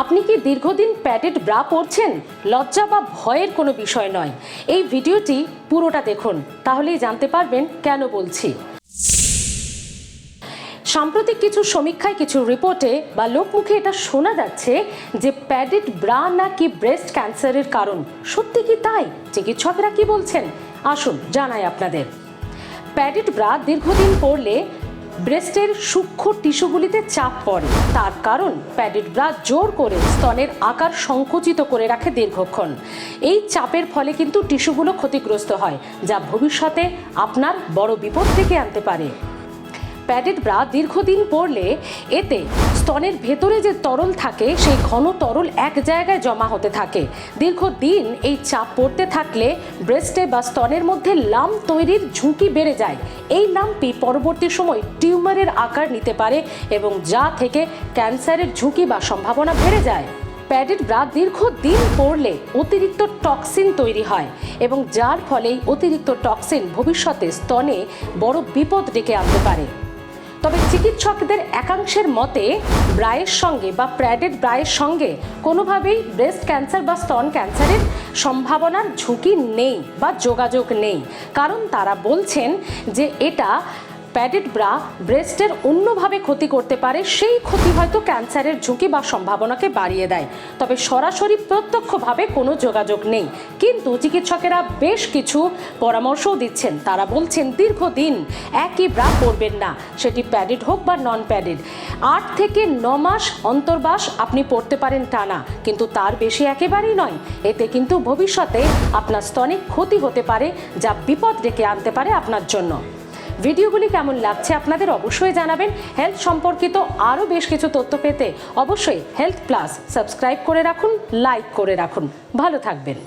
আপনি কি দীর্ঘদিন প্যাডেড ব্রা পরছেন লজ্জা বা ভয়ের কোনো বিষয় নয়। এই ভিডিওটি পুরোটা দেখুন, তাহলেই জানতে পারবেন কেন বলছি। সাম্প্রতিক কিছু সমীক্ষায় কিছু রিপোর্টে বা লোকমুখে এটা শোনা যাচ্ছে যে প্যাডেড ব্রা নাকি ব্রেস্ট ক্যান্সারের কারণ। সত্যি কি তাই? চিকিৎসকরা কি বলছেন? আসুন জানাই আপনাদের। প্যাডেড ব্রা দীর্ঘদিন পরলে ব্রেস্টের সূক্ষ্ম টিস্যুগুলিতে চাপ পড়ে। তার কারণ প্যাডেড ব্রা জোর করে স্তনের আকার সংকুচিত করে রাখে দীর্ঘক্ষণ। এই চাপের ফলে কিন্তু টিস্যুগুলো ক্ষতিগ্রস্ত হয়, যা ভবিষ্যতে আপনার বড় বিপদ থেকে আনতে পারে। প্যাডেড ব্রা দীর্ঘদিন পরলে এতে স্তনের ভেতরে যে তরল থাকে, সেই ঘন তরল এক জায়গায় জমা হতে থাকে। দীর্ঘদিন এই চাপ পড়তে থাকলে ব্রেস্টে বা স্তনের মধ্যে লাম তৈরির ঝুঁকি বেড়ে যায়। এই লাম্পি পরবর্তী সময় টিউমারের আকার নিতে পারে এবং যা থেকে ক্যান্সারের ঝুঁকি বা সম্ভাবনা বেড়ে যায়। প্যাডেড ব্রা দীর্ঘদিন পরলে অতিরিক্ত টক্সিন তৈরি হয় এবং যার ফলেই অতিরিক্ত টক্সিন ভবিষ্যতে স্তনে বড় বিপদ ডেকে আনতে পারে। তবে চিকিৎসকদের একাংশের মতে, ব্রায়ের সঙ্গে বা প্র্যাডেড ব্রায়ের সঙ্গে কোনোভাবেই ব্রেস্ট ক্যান্সার বা স্তন ক্যান্সারের সম্ভাবনার ঝুঁকি নেই বা যোগাযোগ নেই। কারণ তারা বলছেন যে এটা প্যাডেড ব্রা ব্রেস্টের অন্যভাবে ক্ষতি করতে পারে, সেই ক্ষতি হয়তো ক্যান্সারের ঝুঁকি বা সম্ভাবনাকে বাড়িয়ে দেয়। তবে সরাসরি প্রত্যক্ষভাবে কোনো যোগাযোগ নেই। কিন্তু চিকিৎসকেরা বেশ কিছু পরামর্শও দিচ্ছেন। তারা বলছেন, দীর্ঘদিন একই ব্রা পরবেন না, সেটি প্যাডেড হোক বা নন প্যাডেড আট থেকে ন মাস অন্তর্বাস আপনি পড়তে পারেন টানা, কিন্তু তার বেশি একেবারেই নয়। এতে কিন্তু ভবিষ্যতে আপনার স্তনে ক্ষতি হতে পারে, যা বিপদ ডেকে আনতে পারে আপনার জন্য। ভিডিওগুলি কেমন লাগছে আপনাদের অবশ্যই জানাবেন। হেলথ সম্পর্কিত আরও বেশ কিছু তথ্য পেতে অবশ্যই হেলথ প্লাস সাবস্ক্রাইব করে রাখুন লাইক করে রাখুন। ভালো থাকবেন।